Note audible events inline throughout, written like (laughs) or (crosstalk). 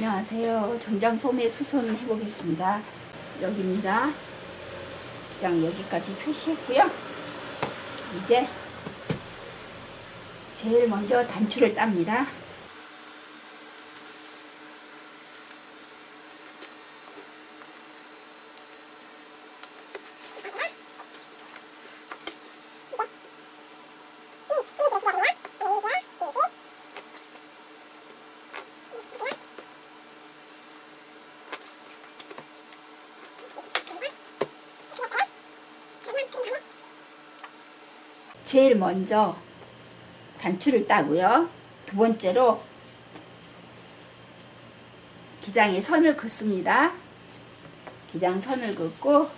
안녕하세요. 정장 소매 수선 해보겠습니다. 여기입니다. 기장 여기까지 표시했고요. 이제 제일 먼저 단추를 땁니다. 제일 먼저 단추를 따고요. 두 번째로 기장에 선을 긋습니다. 기장 선을 긋고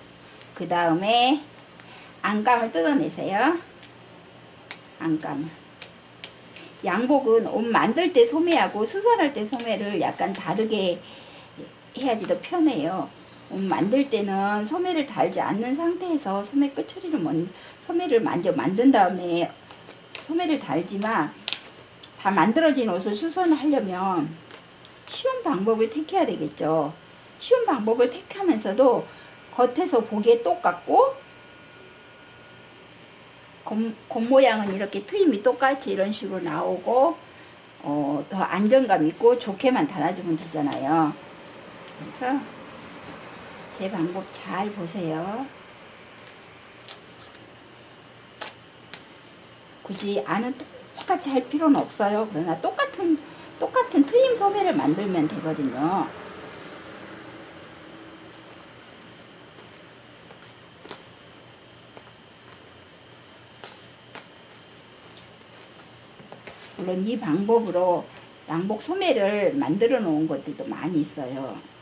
그 다음에 안감을 뜯어내세요. 안감을. 양복은 옷 만들 때 소매하고 수선할 때 소매를 약간 다르게 해야지 더 편해요. 옷 만들 때는 소매를 달지 않는 상태에서 소매 끝처리를 먼 소매를 먼저 만든 다음에 소매를 달지만 다 만들어진 옷을 수선하려면 쉬운 방법을 택해야 되겠죠. 쉬운 방법을 택하면서도 겉에서 보기에 똑같고 겉, 겉모양은 이렇게 트임이 똑같이 이런 식으로 나오고 어, 더 안정감 있고 좋게만 달아주면 되잖아요. 그래서 제 방법 잘 보세요. 굳이 안은 똑같이 할 필요는 없어요. 그러나 똑같은 똑같은 트임 소매를 만들면 되거든요. 물론 이 방법으로 양복 소매를 만들어 놓은 것들도 많이 있어요.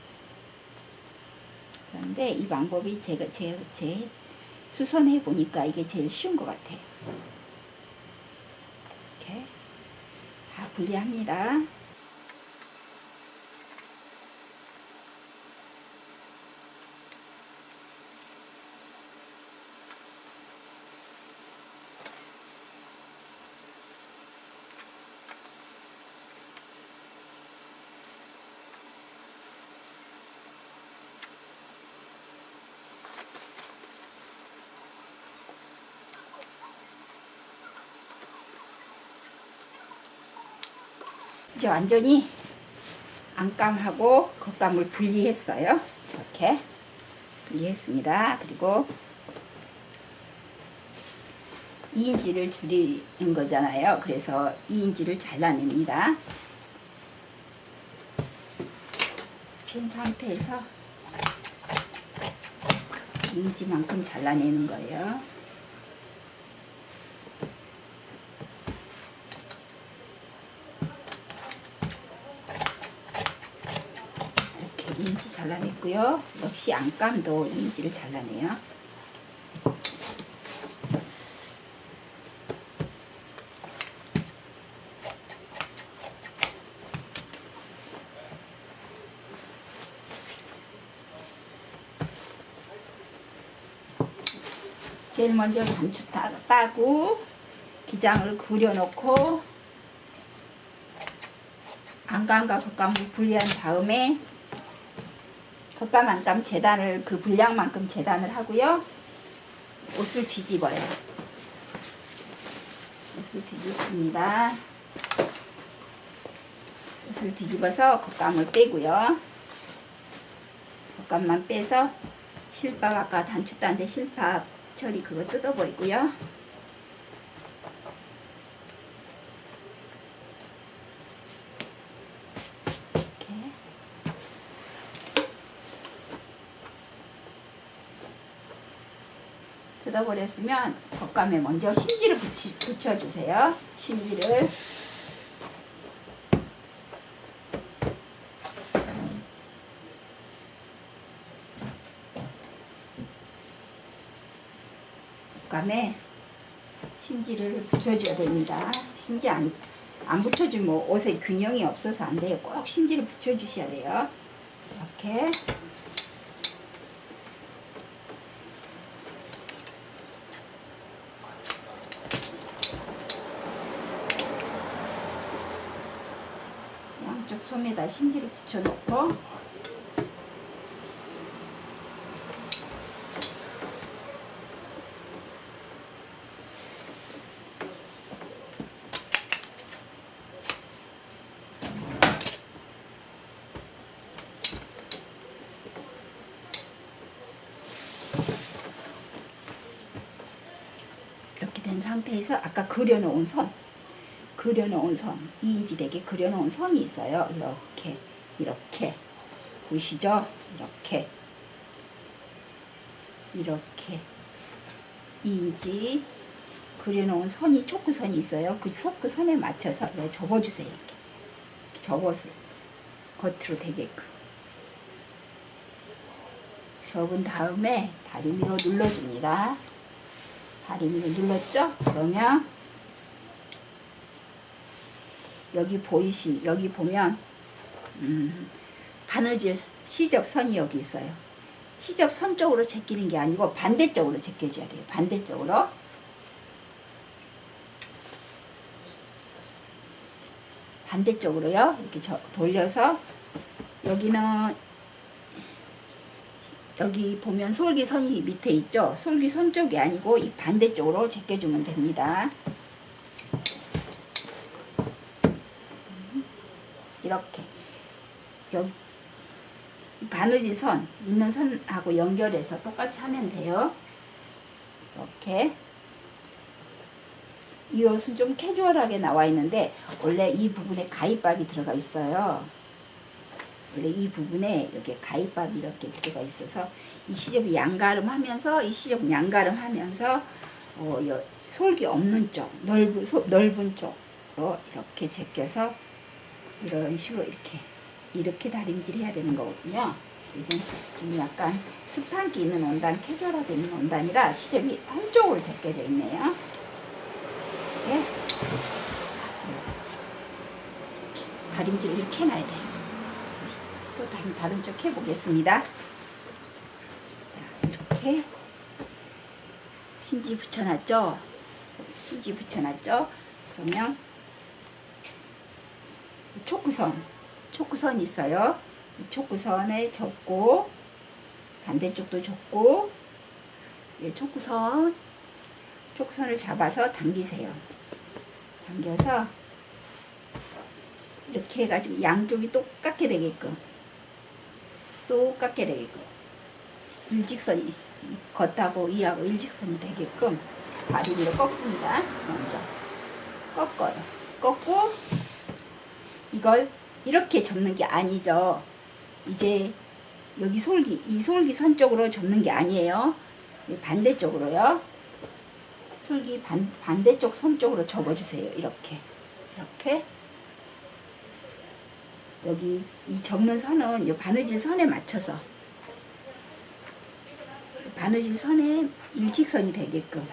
그런데 이 방법이 제가 제, 제 수선해 보니까 이게 제일 쉬운 것 같아요. 이렇게 다 분리합니다. 이제 완전히 안감하고 겉감을 분리했어요. 이렇게 분리했습니다. 그리고 2인치를 줄이는 거잖아요. 그래서 2인치를 잘라냅니다. 핀 상태에서 2인치만큼 잘라내는 거예요. 이렇게 인지 잘라냈고요. 역시 안감도 인지를 잘라내요. 제일 먼저 단추 따- 따고 기장을 그려놓고 안감과 겉감을 분리한 다음에 겉감 안감 재단을 그 분량만큼 재단을 하고요. 옷을 뒤집어요. 옷을 뒤집습니다. 옷을 뒤집어서 겉감을 빼고요. 겉감만 빼서 실밥 아까 단추 딴데 실밥 처리 그거 뜯어버리고요. 뜯어버렸으면 겉감에 먼저 심지를 붙이, 붙여주세요. 심지를 겉감에 심지를 붙여줘야 됩니다. 심지 안, 안 붙여주면 옷에 균형이 없어서 안 돼요. 꼭 심지를 붙여주셔야 돼요. 이렇게 솜에다 심지를 붙여놓고. 이렇게 된 상태에서 아까 그려놓은 선 그려놓은 선 2인치 되게 그려놓은 선이 있어요. 이렇게 이렇게. 보이시죠? 이렇게. 이렇게. 2인치 그려놓은 선이 초크선이 있어요. 그 초크선에 맞춰서 이렇게 접어주세요. 이렇게, 이렇게 접어서 겉으로 되게끔. 접은 다음에 다리미로 눌러줍니다. 다리미를 눌렀죠? 그러면 여기 보이시 여기 보면 음, 바느질 시접선이 여기 있어요. 시접선 쪽으로 제끼는 게 아니고 반대쪽으로 제껴줘야 돼요. 반대쪽으로 반대쪽으로요. 이렇게 저, 돌려서 여기는 여기 보면 솔기선이 밑에 있죠. 솔기선 쪽이 아니고 이 반대쪽으로 제껴주면 됩니다. 이렇게 여기 이 바느질 선 있는 선하고 연결해서 똑같이 하면 돼요. 이렇게 이 옷은 좀 캐주얼하게 나와 있는데 원래 이 부분에 가위밥이 들어가 있어요. 원래 이 부분에 여기 가위밥이 이렇게 들어가 있어서 이 시접이 양가름 하면서 이 시접 양가름 하면서 어, 여, 솔기 없는 쪽 넓은 소, 넓은 쪽으로 이렇게 제껴서 이런 식으로 이렇게 이렇게 다림질 해야 되는 거거든요. 지금 좀 약간 스판기 있는 원단, 캐주얼하게 있는 원단이라 시접이 한쪽으로 제껴져 있네요. 이렇게 다림질을 이렇게 해놔야 돼요. 또 다른, 다른 쪽 해보겠습니다. 자, 이렇게 심지 붙여놨죠? 심지 붙여놨죠? 그러면 이 초크선, 초크선 있어요. 이 초크선에 접고 반대쪽도 접고 이 초크선, 초크선을 잡아서 당기세요. 당겨서 이렇게 해가지고 양쪽이 똑같게 되게끔 똑같게 되게끔 일직선이 겉하고 이하고 일직선이 되게끔 다리 위로 꺾습니다. 먼저 꺾어요. 꺾고 이걸 이렇게 접는 게 아니죠. 이제 여기 솔기 이 솔기 선 쪽으로 접는 게 아니에요. 반대쪽으로요. 솔기 반, 반대쪽 선 쪽으로 접어주세요. 이렇게 이렇게 여기 이 접는 선은 이 바느질 선에 맞춰서 바느질 선에 일직선이 되게끔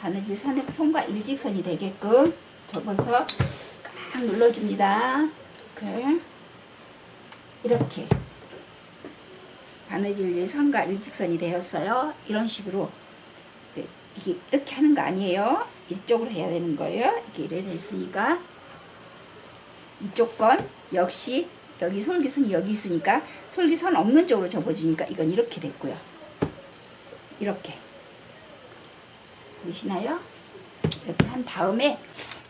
바느질 선에 손과 일직선이 되게끔 접어서 꽉 눌러줍니다. 이렇게 이렇게 바느질 선과 일직선이 되었어요. 이런 식으로 네, 이게 이렇게 하는 거 아니에요. 이쪽으로 해야 되는 거예요. 이게 이래 됐으니까 이쪽 건 역시 여기 솔기선이 여기 있으니까 솔기선 없는 쪽으로 접어주니까 이건 이렇게 됐고요. 이렇게 보이시나요? 이렇게 한 다음에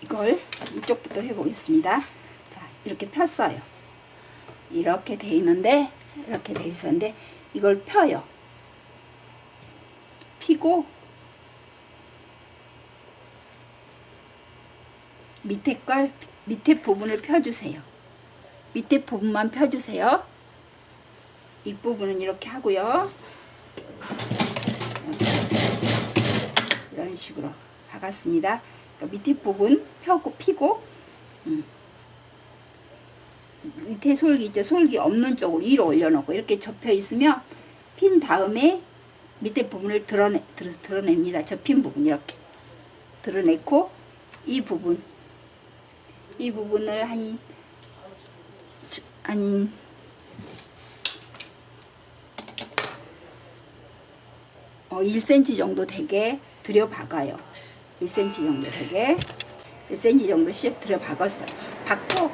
이걸 이쪽부터 해보겠습니다. 자 이렇게 폈어요. 이렇게 돼 있는데 이렇게 돼 있었는데 이걸 펴요. 피고 밑에 걸 밑에 부분을 펴주세요. 밑에 부분만 펴주세요. 이 부분은 이렇게 하고요. 이런 식으로 박았습니다. 그러니까 밑에 부분 펴고 피고 음. 밑에 솔기 있죠. 솔기 없는 쪽으로 위로 올려놓고 이렇게 접혀 있으면 핀 다음에 밑에 부분을 드러내, 드러, 드러냅니다. 접힌 부분 이렇게 드러내고 이 부분 이 부분을 한, 한, 어, 1cm 정도 되게 들여박아요. 1cm 정도 되게. 1cm 정도씩 들여박았어요. 박고,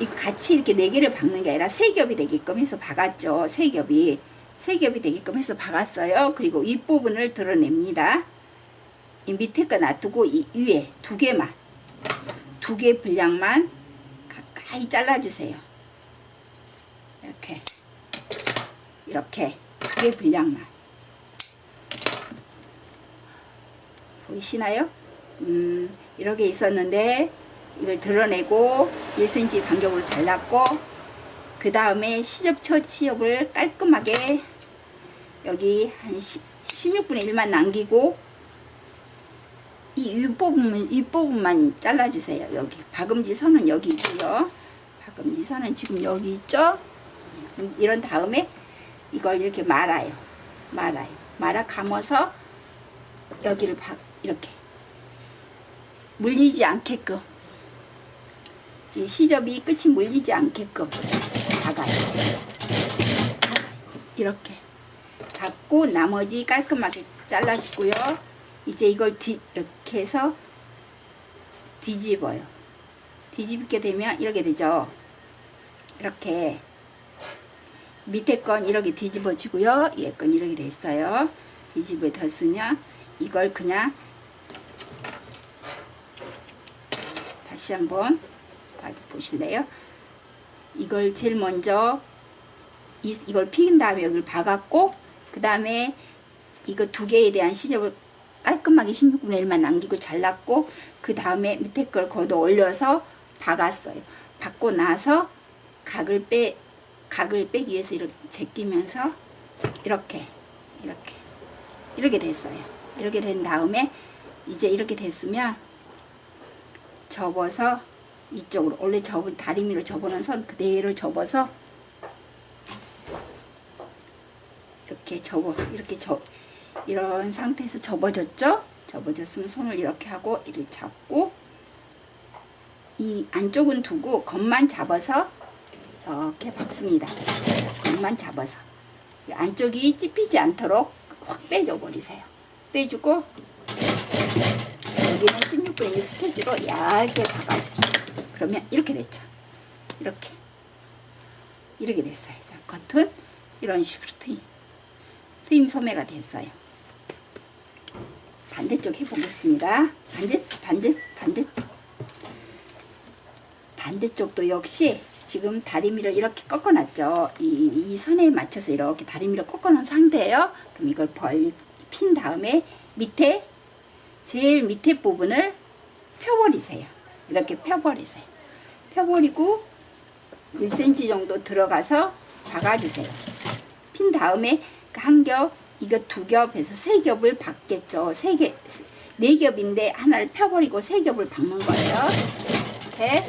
이 같이 이렇게 네 개를 박는 게 아니라 세 겹이 되게끔 해서 박았죠. 세 겹이 세 겹이 되게끔 해서 박았어요. 그리고 이 부분을 드러냅니다. 이 밑에 거 놔두고 이 위에 두 개만 두 개 분량만 가까이 잘라주세요. 이렇게 이렇게 두 개 분량만 보이시나요? 음, 이렇게 있었는데 이걸 드러내고 1cm 간격으로 잘랐고 그 다음에 시접 처치엽을 깔끔하게 여기 한 16분의 1만 남기고 이 윗부분, 윗부분만 잘라주세요. 여기 박음질 선은 여기 있고요. 박음질 선은 지금 여기 있죠? 음, 이런 다음에 이걸 이렇게 말아요. 말아요. 말아 감아서 여기를 박 이렇게 물리지 않게끔 이 시접이 끝이 물리지 않게끔 박아요. 이렇게 박고 나머지 깔끔하게 잘라주고요. 이제 이걸 뒤, 이렇게 해서 뒤집어요. 뒤집게 되면 이렇게 되죠. 이렇게 밑에 건 이렇게 뒤집어지고요. 위에 건 이렇게 됐어요. 뒤집어 뒀으면 이걸 그냥 다시 한번 봐 보실래요? 이걸 제일 먼저 이, 이걸 피긴 다음에 여기를 박았고 그 다음에 이거 두 개에 대한 시접을 깔끔하게 16분의 1만 남기고 잘랐고 그 다음에 밑에 걸 걷어 올려서 박았어요. 박고 나서 각을 빼 각을 빼기 위해서 이렇게 제끼면서 이렇게 이렇게 이렇게 됐어요. 이렇게 된 다음에 이제 이렇게 됐으면 접어서 이쪽으로 원래 접은 다리미로 접어놓은 선 그대로 접어서 이렇게 접어 이렇게 접 이런 상태에서 접어졌죠? 접어졌으면 손을 이렇게 하고 이렇게 잡고 이 안쪽은 두고 겉만 잡아서 이렇게 박습니다. 겉만 잡아서 이 안쪽이 찝히지 않도록 확 빼줘 버리세요. 빼주고 여기는 16분의 1 스테지로 얇게 박아주세요. 그러면 이렇게 됐죠. 이렇게 이렇게 됐어요. 자, 겉은 이런 식으로 트임 트임 소매가 됐어요. 반대쪽 해보겠습니다. 반대 반대 반대 반대쪽도 역시 지금 다리미를 이렇게 꺾어놨죠. 이, 이 선에 맞춰서 이렇게 다리미를 꺾어놓은 상태예요. 그럼 이걸 벌핀 다음에 밑에 제일 밑에 부분을 펴버리세요. 이렇게 펴버리세요. 펴버리고 1cm 정도 들어가서 박아주세요. 핀 다음에 한 겹, 이거 두 겹에서 세 겹을 박겠죠. 세 겹, 네 겹인데 하나를 펴버리고 세 겹을 박는 거예요. 이렇게.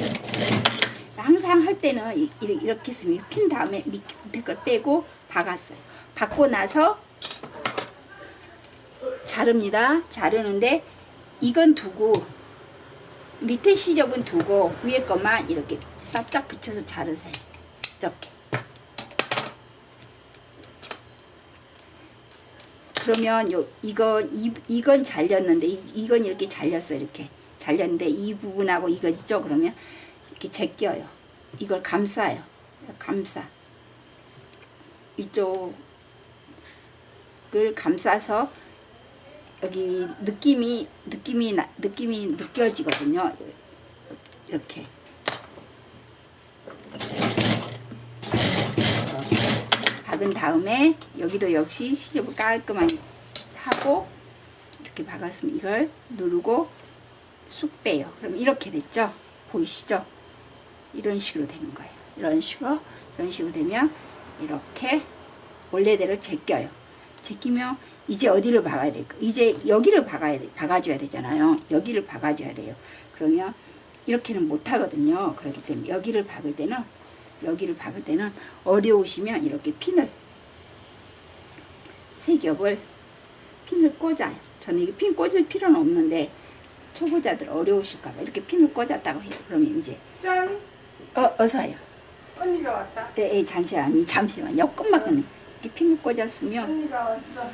항상 할 때는 이렇게 했으면 핀 다음에 밑에 걸 빼고 박았어요. 박고 나서 자릅니다. 자르는데 이건 두고 밑에 시접은 두고 위에 것만 이렇게 딱 붙여서 자르세요. 이렇게. 그러면 요 이건 이, 이건 잘렸는데 이, 이건 이렇게 잘렸어 이렇게 잘렸는데 이 부분하고 이거 있죠 그러면 이렇게 제껴요 이걸 감싸요 감싸 이쪽을 감싸서 여기 느낌이 느낌이 나, 느낌이 느껴지거든요 이렇게 박은 다음에 여기도 역시 시접을 깔끔하게 하고 이렇게 박았으면 이걸 누르고 쑥 빼요. 그럼 이렇게 됐죠? 보이시죠? 이런 식으로 되는 거예요. 이런 식으로 이런 식으로 되면 이렇게 원래대로 제껴요. 제끼면 이제 어디를 박아야 될까? 이제 여기를 박아야 돼, 박아줘야 되잖아요. 여기를 박아줘야 돼요. 그러면 이렇게는 못 하거든요. 그렇기 때문에 여기를 박을 때는 여기를 박을 때는 어려우시면 이렇게 핀을 세 겹을 핀을 꽂아요. 저는 이게 핀 꽂을 필요는 없는데 초보자들 어려우실까봐 이렇게 핀을 꽂았다고 해요. 그러면 이제 짠! 어, 어서요. 언니가 왔다. 네, 예, 잠시만요. 잠시만요. 끝막은 이렇게 핀을 꽂았으면 언니가 왔어.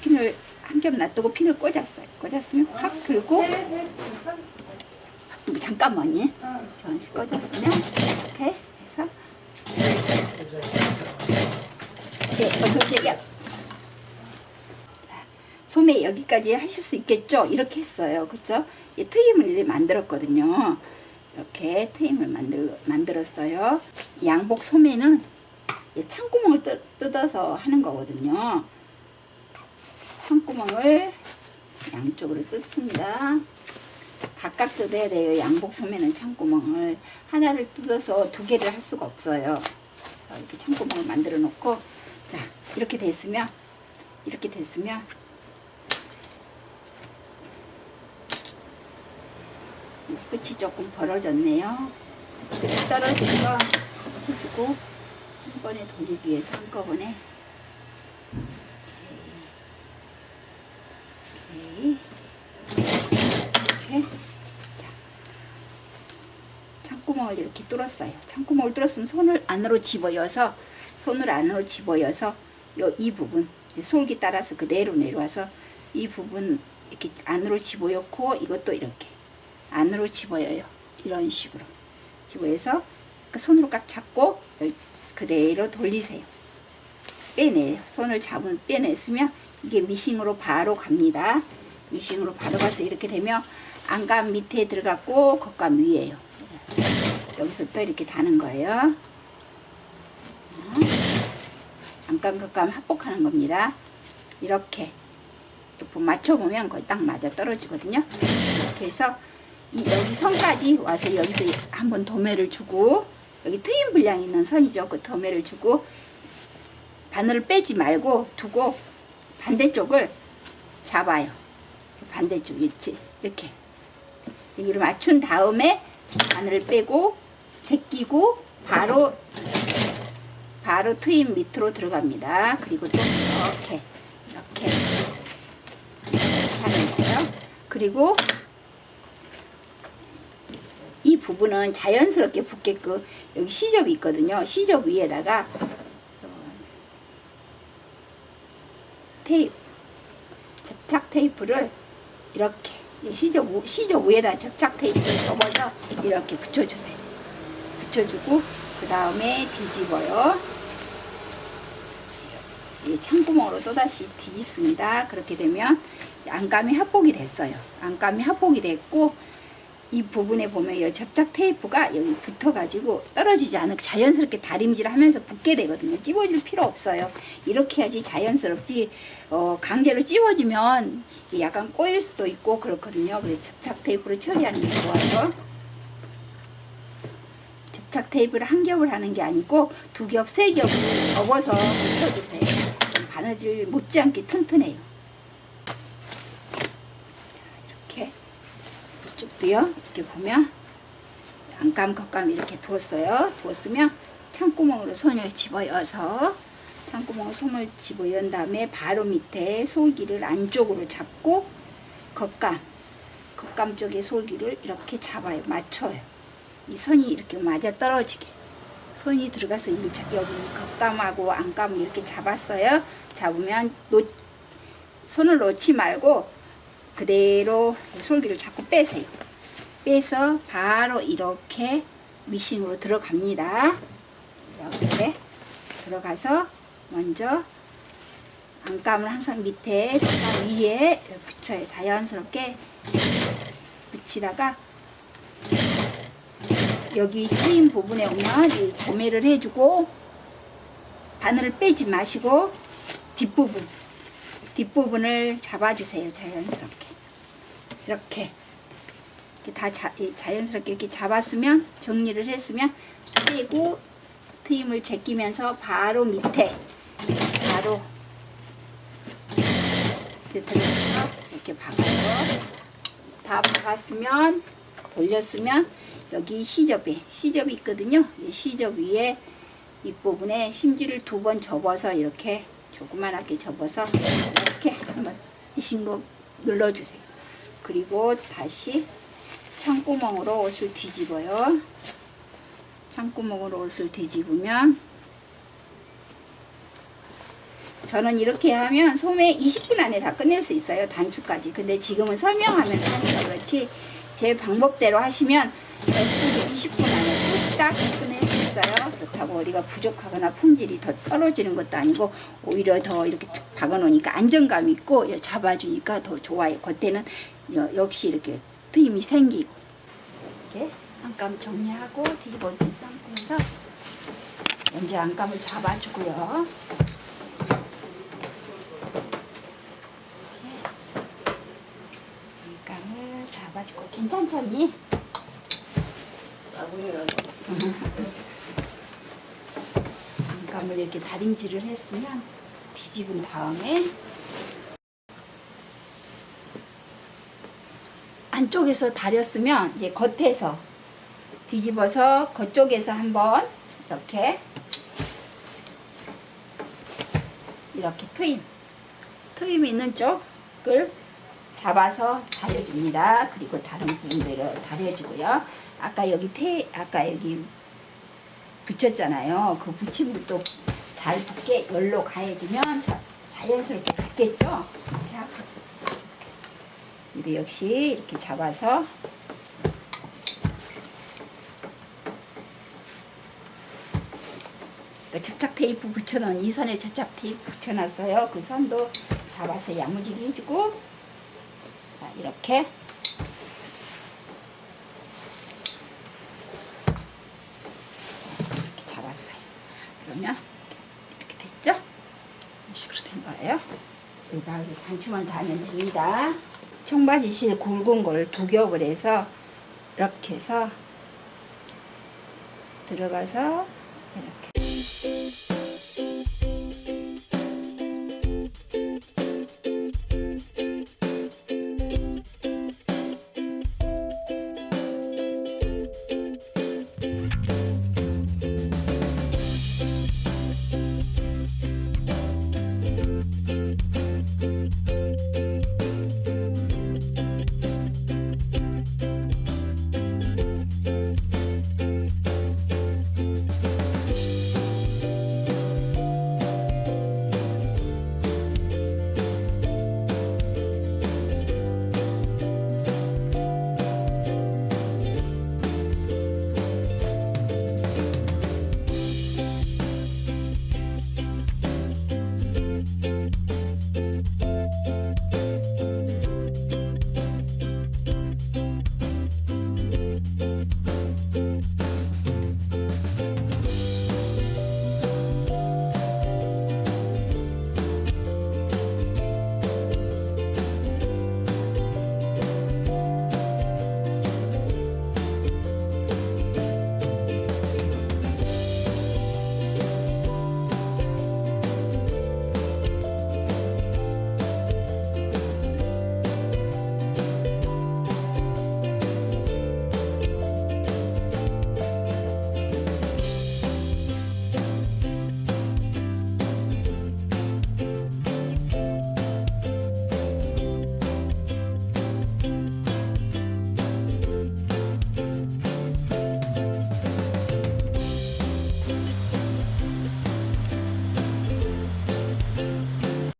핀을 한 겹 놔두고 핀을 꽂았어요. 꽂았으면 확 들고 잠깐만요. 응. 전시 꺼졌으면 이렇게 해서 네, 어서 오세요. 자, 소매 여기까지 하실 수 있겠죠? 이렇게 했어요. 그렇죠? 이 트임을 만들었거든요. 이렇게 트임을 만들, 만들었어요. 양복 소매는 이 창구멍을 뜯, 뜯어서 하는 거거든요. 창구멍을 양쪽으로 뜯습니다. 각각 뜯어야 돼요. 양복 소매는 창구멍을 하나를 뜯어서 두 개를 할 수가 없어요. 그래서 이렇게 창구멍을 만들어 놓고 자 이렇게 됐으면 이렇게 됐으면 끝이 조금 벌어졌네요. 떨어진 거 해주고 한 번에 돌리기 위해서 한꺼번에 오케이 오케이 이렇게 자, 창구멍을 이렇게 뚫었어요. 창구멍을 뚫었으면 손을 안으로 집어여서 손을 안으로 집어여서 요 이 부분 솔기 따라서 그대로 내려와서 이 부분 이렇게 안으로 집어넣고 이것도 이렇게 안으로 집어여요. 이런 식으로 집어여서 그 손으로 꽉 잡고 그대로 돌리세요. 빼내요. 손을 잡은 빼냈으면 이게 미싱으로 바로 갑니다. 미싱으로 바로 가서 이렇게 되면 안감 밑에 들어갔고 겉감 위에요. 여기서 또 이렇게 다는 거예요. 어. 안감 겉감 합복하는 겁니다. 이렇게 맞춰보면 거의 딱 맞아 떨어지거든요. 이렇게 해서 이 여기 선까지 와서 여기서 한번 도매를 주고 여기 트임 분량 있는 선이죠. 그 도매를 주고 바늘을 빼지 말고 두고 반대쪽을 잡아요. 반대쪽 있지 이렇게 여기를 맞춘 다음에 바늘을 빼고 제끼고 바로 바로 트임 밑으로 들어갑니다. 그리고 또 이렇게 이렇게 하는 거예요. 그리고 이 부분은 자연스럽게 붙게끔 여기 시접이 있거든요. 시접 위에다가 어, 테이프 접착 테이프를 이렇게 이 시접 우- 시접 위에다 접착 테이프를 접어서 이렇게 붙여주세요. 붙여주고 그 다음에 뒤집어요. 이 창구멍으로 또다시 뒤집습니다. 그렇게 되면 안감이 합복이 됐어요. 안감이 합복이 됐고 이 부분에 보면 이 접착 테이프가 여기 붙어가지고 떨어지지 않고 자연스럽게 다림질 하면서 붙게 되거든요. 찝어줄 필요 없어요. 이렇게 해야지 자연스럽지, 어, 강제로 찝어지면 약간 꼬일 수도 있고 그렇거든요. 그래서 접착 테이프로 처리하는 게 좋아요. 접착 테이프를 한 겹을 하는 게 아니고 두 겹, 세 겹을 접어서 붙여주세요. 바느질 못지않게 튼튼해요. 이렇게 쭉도요. 이렇게 보면 안감, 겉감 이렇게 두었어요. 두었으면 창구멍으로 손을 집어여서 창구멍으로 손을 집어연 다음에 바로 밑에 솔기를 안쪽으로 잡고 겉감, 겉감 쪽에 솔기를 이렇게 잡아요. 맞춰요. 이 선이 이렇게 맞아 떨어지게 손이 들어가서 여기 겉감하고 안감을 이렇게 잡았어요. 잡으면 놓, 손을 놓지 말고 그대로 솔기를 자꾸 빼세요. 빼서 바로 이렇게 미싱으로 들어갑니다. 이렇게 들어가서 먼저 안감을 항상 밑에 위에 붙여요. 자연스럽게 붙이다가 여기 트임 부분에 오면 이 도매를 해주고 바늘을 빼지 마시고 뒷부분 뒷부분을 잡아주세요 자연스럽게 이렇게 다 자, 이 자연스럽게 이렇게 잡았으면 정리를 했으면 빼고 트임을 제끼면서 바로 밑에 바로 이렇게 들어가서 이렇게 박아요 다 박았으면 돌렸으면 여기 시접에 시접이 있거든요. 이 시접 위에 윗부분에 심지를 두 번 접어서 이렇게 조그만하게 접어서 이렇게 한번 이식로 눌러주세요. 그리고 다시 창구멍으로 옷을 뒤집어요. 창구멍으로 옷을 뒤집으면 저는 이렇게 하면 소매 20분 안에 다 끝낼 수 있어요. 단추까지. 근데 지금은 설명하면서 하니까 그렇지 제 방법대로 하시면 20분 안에 뚝딱 끝내셨어요. 그렇다고 어디가 부족하거나 품질이 더 떨어지는 것도 아니고 오히려 더 이렇게 툭 박아놓으니까 안정감 있고 잡아주니까 더 좋아요. 겉에는 여- 역시 이렇게 트임이 생기고 이렇게 안감 정리하고 뒤집어 진 상태에서 먼저 안감을 잡아주고요. 안감을 잡아주고 괜찮죠, 언니? (laughs) 안감을 이렇게 다림질을 했으면 뒤집은 다음에 안쪽에서 다렸으면 이제 겉에서 뒤집어서 겉쪽에서 한번 이렇게 이렇게 트임 트임 있는 쪽을 잡아서 다려줍니다. 그리고 다른 부분들을 다려주고요. 아까 여기 태 아까 여기 붙였잖아요. 그 붙임을 또 잘 붙게 열로 가해주면 자, 자연스럽게 붙겠죠. 근데 역시 이렇게 잡아서 그 접착 테이프 붙여놓은 이 선에 접착 테이프 붙여놨어요. 그 선도 잡아서 야무지게 해주고 자, 이렇게 이렇게 잡았어요. 그러면 이렇게 됐죠? 이런 식으로 된 거예요. 이제 단추만 달면 됩니다. 청바지 실 굵은 걸 두 겹을 해서 이렇게 해서 들어가서 이렇게